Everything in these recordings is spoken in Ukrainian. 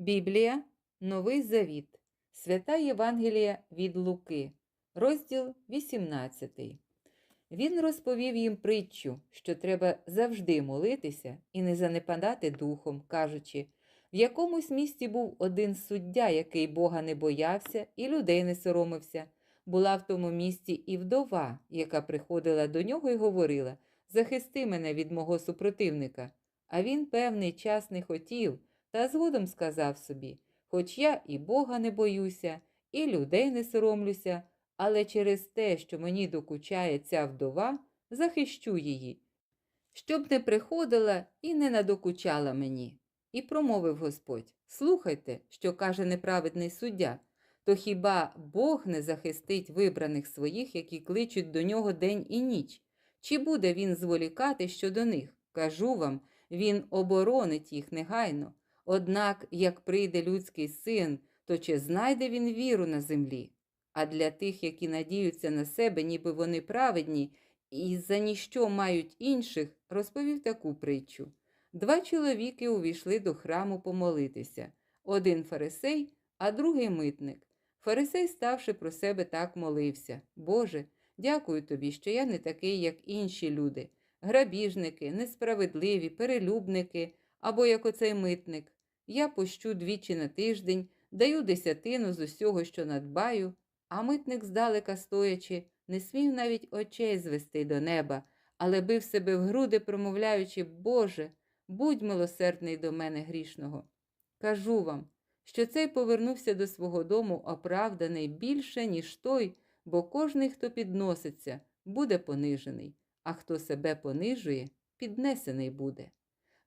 Біблія, Новий Завіт, Свята Євангелія від Луки, розділ 18. Він розповів їм притчу, що треба завжди молитися і не занепадати духом, кажучи, в якомусь місті був один суддя, який Бога не боявся і людей не соромився. Була в тому місті і вдова, яка приходила до нього і говорила: Захисти мене від мого супротивника. А він певний час не хотів, та згодом сказав собі: Хоч я і Бога не боюся, і людей не соромлюся, але через те, що мені докучає ця вдова, захищу її, щоб не приходила і не надокучала мені. І промовив Господь: Слухайте, що каже неправедний суддя, то хіба Бог не захистить вибраних своїх, які кличуть до нього день і ніч? Чи буде він зволікати щодо них? Кажу вам, він оборонить їх негайно. Однак, як прийде людський син, то чи знайде він віру на землі? А для тих, які надіються на себе, ніби вони праведні, і за ніщо мають інших, розповів таку притчу. Два чоловіки увійшли до храму помолитися один фарисей, а другий митник. Фарисей, ставши про себе, так молився Боже, дякую тобі, що я не такий, як інші люди, грабіжники, несправедливі, перелюбники або як оцей митник. Я пощу двічі на тиждень, даю десятину з усього, що надбаю, а митник, здалека стоячи, не смів навіть очей звести до неба, але бив себе в груди, промовляючи, Боже, будь милосердний до мене грішного. Кажу вам, що цей повернувся до свого дому оправданий більше, ніж той, бо кожний, хто підноситься, буде понижений, а хто себе понижує, піднесений буде.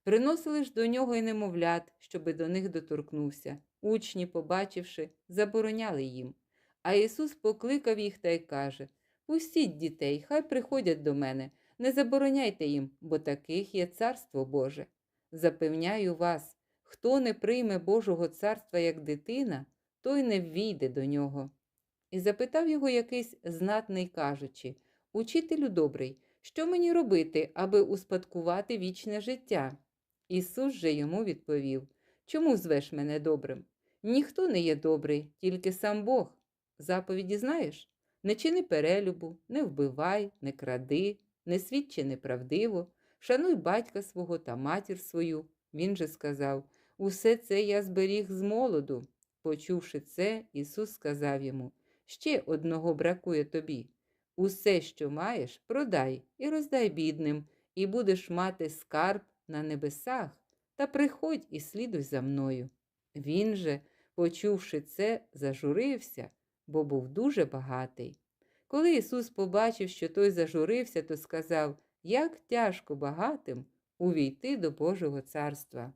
Приносили ж до нього й немовлят, щоби до них доторкнувся. Учні, побачивши, забороняли їм. А Ісус покликав їх та й каже Пустіть дітей, хай приходять до мене, не забороняйте їм, бо таких є царство Боже. Запевняю вас, хто не прийме Божого царства як дитина, той не ввійде до нього. І запитав його якийсь знатний, кажучи Учителю добрий, що мені робити, аби успадкувати вічне життя? Ісус же йому відповів Чому звеш мене добрим? Ніхто не є добрий, тільки сам Бог. Заповіді знаєш? Не чини перелюбу, не вбивай, не кради, не свідчи неправдиво, шануй батька свого та матір свою. Він же сказав Усе це я зберіг з молоду. Почувши це, Ісус сказав йому Ще одного бракує тобі. Усе, що маєш, продай і роздай бідним, і будеш мати скарб на небесах, та приходь і слідуй за мною. Він же, почувши це, зажурився, бо був дуже багатий. Коли Ісус побачив, що той зажурився, то сказав, як тяжко багатим увійти до Божого царства.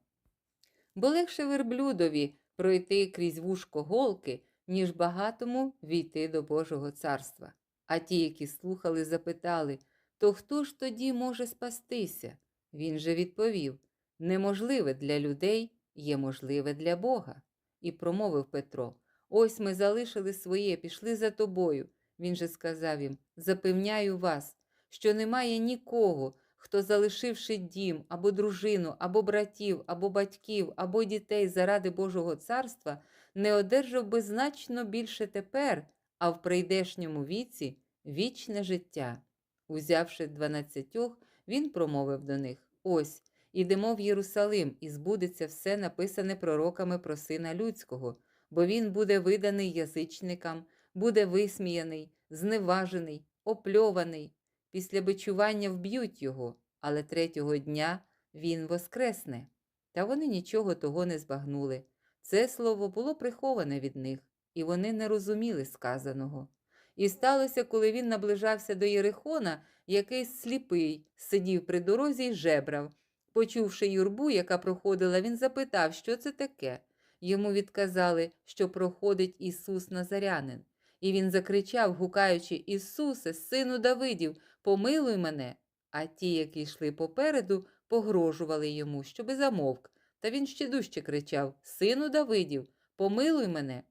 Бо легше верблюдові пройти крізь вушко голки, ніж багатому війти до Божого царства. А ті, які слухали, запитали то хто ж тоді може спастися? Він же відповів неможливе для людей є можливе для Бога. І промовив Петро Ось ми залишили своє, пішли за тобою. Він же сказав їм Запевняю вас, що немає нікого, хто, залишивши дім або дружину, або братів, або батьків, або дітей заради Божого царства, не одержав би значно більше тепер, а в прийдешньому віці вічне життя. Узявши дванадцятьох, він промовив до них Ось, ідемо в Єрусалим, і збудеться все написане пророками про сина людського, бо він буде виданий язичникам, буде висміяний, зневажений, опльований. Після бичування вб'ють його, але третього дня він воскресне. Та вони нічого того не збагнули. Це слово було приховане від них, і вони не розуміли сказаного. І сталося, коли він наближався до Єрихона, якийсь сліпий сидів при дорозі й жебрав. Почувши юрбу, яка проходила, він запитав, що це таке. Йому відказали, що проходить Ісус Назарянин. І він закричав, гукаючи Ісусе, сину Давидів, помилуй мене. А ті, які йшли попереду, погрожували йому, щоби замовк. Та він ще дужче кричав Сину Давидів, помилуй мене.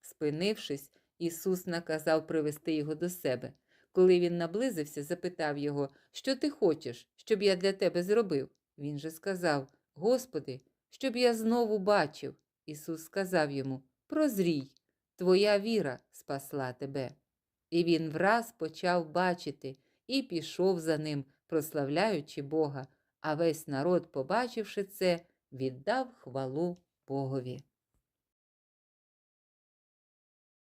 Спинившись, Ісус наказав привести його до себе. Коли він наблизився, запитав його, що ти хочеш, щоб я для тебе зробив. Він же сказав: Господи, щоб я знову бачив. Ісус сказав йому: Прозрій, твоя віра спасла тебе. І він враз почав бачити і пішов за ним, прославляючи Бога, а весь народ, побачивши це, віддав хвалу Богові.